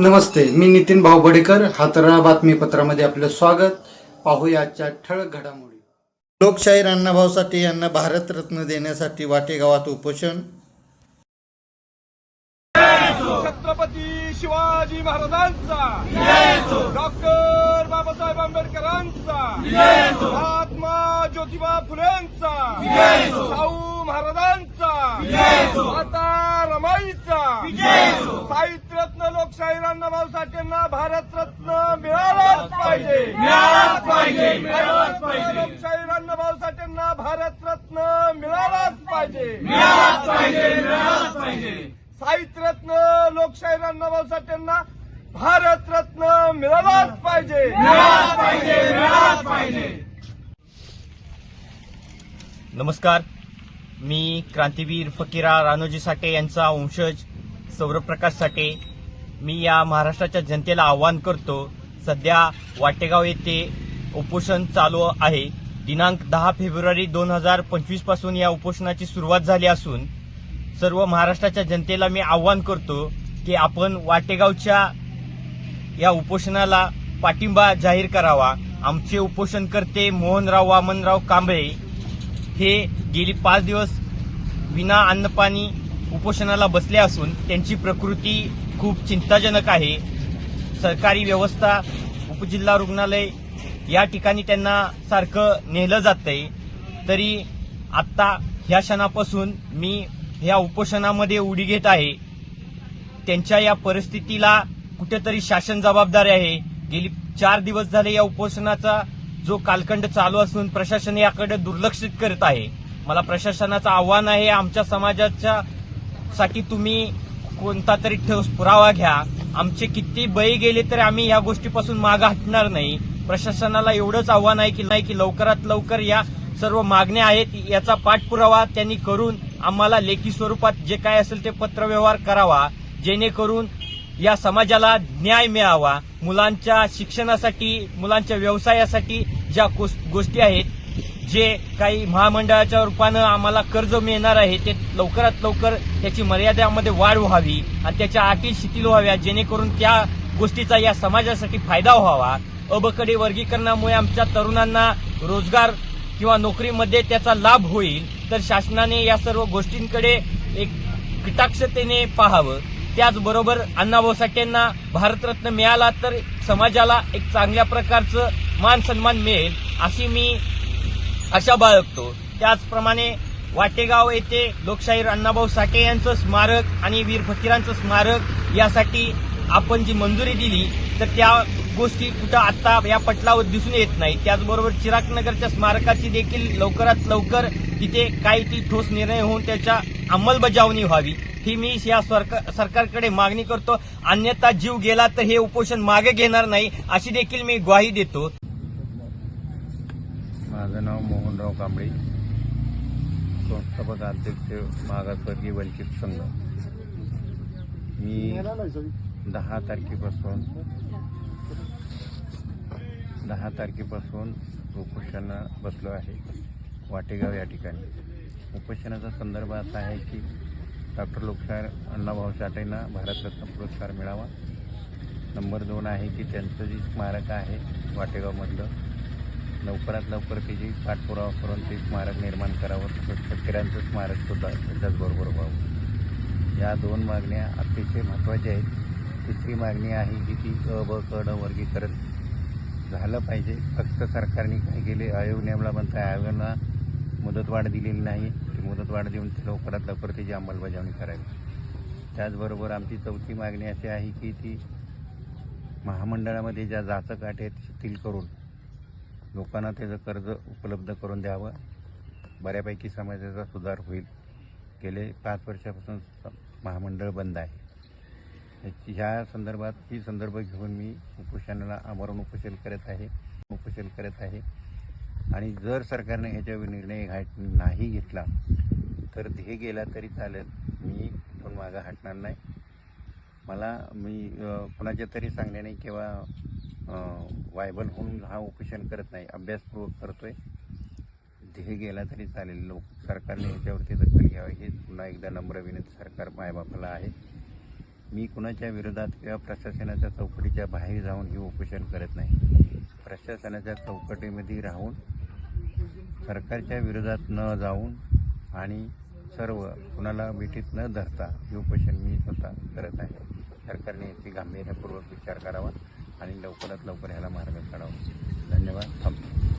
नमस्ते मी नितीन भाऊ बडेकर हातरा बातमीपत्रामध्ये आपलं स्वागत. पाहूया आजच्या ठळक घडामोडी. लोकशाहीर अण्णाभाऊ साठे यांना भारतरत्न देण्यासाठी वाटेगावात उपोषण. छत्रपती शिवाजी महाराजांचा. डॉक्टर बाबासाहेब आंबेडकरांचा. महात्मा ज्योतिबा फुलेंचा शाहू महाराजांचा माता रमाईचा साहित्यरत्न लोकशाहीर अण्णाभाऊ साठेंना भारतरत्न मिळालाच पाहिजे. मिळालाच पाहिजे. मिळालाच पाहिजे. लोकशाहीर अण्णाभाऊ साठेंना भारतरत्न मिळालाच पाहिजे. मिळालाच पाहिजे मिळालाच पाहिजे. साहित्यरत्न लोकशाहीर अण्णाभाऊ साठेंना भारतरत्न मिळालाच पाहिजे. मिळालाच पाहिजे मिळालाच पाहिजे. नमस्कार. मी क्रांतीवीर फकीरा रानोजी साठे यांचा वंशज सौरप्रकाश साठे. मी या महाराष्ट्राच्या जनतेला आवाहन करतो सध्या वाटेगाव येथे उपोषण चालू आहे. दिनांक दहा फेब्रुवारी दोन हजार पंचवीसपासून या उपोषणाची सुरुवात झाली असून सर्व महाराष्ट्राच्या जनतेला मी आवाहन करतो की आपण वाटेगावच्या या उपोषणाला पाठिंबा जाहीर करावा. आमचे उपोषणकर्ते मोहनराव वामनराव कांबळे हे गेली पाच दिवस विना अन्नपाणी उपोषणाला बसले असून त्यांची प्रकृती खूप चिंताजनक आहे. सरकारी व्यवस्था उपजिल्हा रुग्णालय या ठिकाणी त्यांना सारखं नेलं जातंय. तरी आत्ता ह्या क्षणापासून मी ह्या उपोषणामध्ये उडी घेत आहे. त्यांच्या या परिस्थितीला कुठेतरी शासन जबाबदार आहे. गेली चार दिवस झाले या उपोषणाचा जो कालखंड चालू असून प्रशासन याकडे दुर्लक्षित करत आहे. मला प्रशासनाचं आव्हान आहे आमच्या समाजाच्या साठी तुम्ही कोणता तरी ठोस पुरावा घ्या. आमचे किती बळी गेले तरी आम्ही या गोष्टीपासून मागे हटणार नाही. प्रशासनाला एवढंच आव्हान आहे की नाही की लवकरात लवकर या सर्व मागण्या आहेत याचा पाठपुरावा त्यांनी करून आम्हाला लेखी स्वरूपात जे काय असेल ते पत्रव्यवहार करावा. जेणेकरून या समाजाला न्याय मिळावा. मुलांच्या शिक्षणासाठी मुलांच्या व्यवसायासाठी ज्या गोष्टी आहेत जे काही महामंडळाच्या रूपानं आम्हाला कर्ज मिळणार आहे ते लवकरात लवकर त्याची मर्यादेमध्ये वाढ व्हावी आणि त्याच्या अटी शिथिल व्हाव्या जेणेकरून त्या गोष्टीचा या समाजासाठी फायदा व्हावा. अबकडे वर्गीकरणामुळे आमच्या तरुणांना रोजगार किंवा नोकरीमध्ये त्याचा लाभ होईल. तर शासनाने या सर्व गोष्टींकडे एक कटाक्षतेने पाहावं. त्याचबरोबर अण्णाभाऊ साठेंना भारतरत्न मिळाला तर समाजाला एक चांगल्या प्रकारचं मान सन्मान मिळेल अशी मी आशा बाळगतो त्याचप्रमाणे वाटेगाव येथे लोकशाहीर अण्णाभाऊ साठे यांचं स्मारक आणि वीर फकीरांचं स्मारक यासाठी आपण जी मंजुरी दिली तर त्या गोष्टी कुठं आता या पटलावर दिसून येत नाही. त्याचबरोबर चिरागनगरच्या स्मारकाची देखील लवकरात लवकर तिथे काही ती ठोस निर्णय होऊन त्याच्या अंमलबजावणी व्हावी ही मी या सरकार- सरकारकडे मागणी करतो. अन्यथा जीव गेला तर हे उपोषण मागे घेणार नाही अशी देखील मी ग्वाही देतो. माझं नाव मोहनराव कांबळे. संस्थापक अध्यक्ष मागासवर्गीय वंचित संघ. मी दहा तारखेपासून दहा तारखेपासून उपोषणा बसलो आहे वाटेगाव या ठिकाणी. उपोषणाचा संदर्भ असा आहे की डॉक्टर लोकशाहीर अण्णाभाऊ साठेंना भारतरत्न पुरस्कार मिळावा. नंबर दोन आहे की त्यांचं जे स्मारक आहे वाटेगावमधलं लवकरात लवकर त्याची पाठपुरावा करून ते स्मारक निर्माण करावं तसंच शेतकऱ्यांचं स्मारक सुद्धा त्याच्याचबरोबर व्हावं. या दोन मागण्या अतिशय महत्त्वाच्या आहेत. तिसरी मागणी आहे की ती अ ब क ड वर्गीकरण झालं पाहिजे. फक्त सरकारने काय केले? आयोग नेमला म्हणतं आयोगाला मुदतवाढ दिलेली नाही. ती मुदतवाढ देऊन ती लवकरात लवकर त्याची अंमलबजावणी करावी. त्याचबरोबर आमची चौथी मागणी अशी आहे की ती महामंडळामध्ये ज्या जाचक अटी आहेत शिथिल करून लोकांना त्याचं कर्ज उपलब्ध करून द्यावं. बऱ्यापैकी समाजाचा सुधार होईल. गेले पाच वर्षापासून महामंडळ बंद आहे. ह्याची- ह्या संदर्भात ही संदर्भ घेऊन मी उपोषणाला आमरण उपोषण करत आहे उपोषण करत आहे. आणि जर सरकारने ह्याच्यावर निर्णय घाट नाही घेतला तर हे गेला तरी चालेल. मी इथून मागं हटणार नाही. मला मी कुणाच्या तरी सांगण्याने किंवा वायबल होऊन हा उपोषण करत नाही. अभ्यासपूर्वक करतोय. ध्येय गेला तरी चालेल. लोक सरकारने याच्यावरती दखल घ्यावी. हे पुन्हा एकदा नम्र विनंती. सरकार मायबापाला आहे. मी कुणाच्या विरोधात किंवा प्रशासनाच्या चौकटीच्या बाहेर जाऊन हे उपोषण करत नाही. प्रशासनाच्या चौकटीमध्ये राहून सरकारच्या विरोधात न जाऊन आणि सर्व कुणाला भेटीत न धरता हे उपोषण मी स्वतः करत आहे. सरकारने याची गांभीर्यपूर्वक विचार करावा. आणि लवकरात लवकर ह्याला मार्ग काढावा. धन्यवाद. थांबतो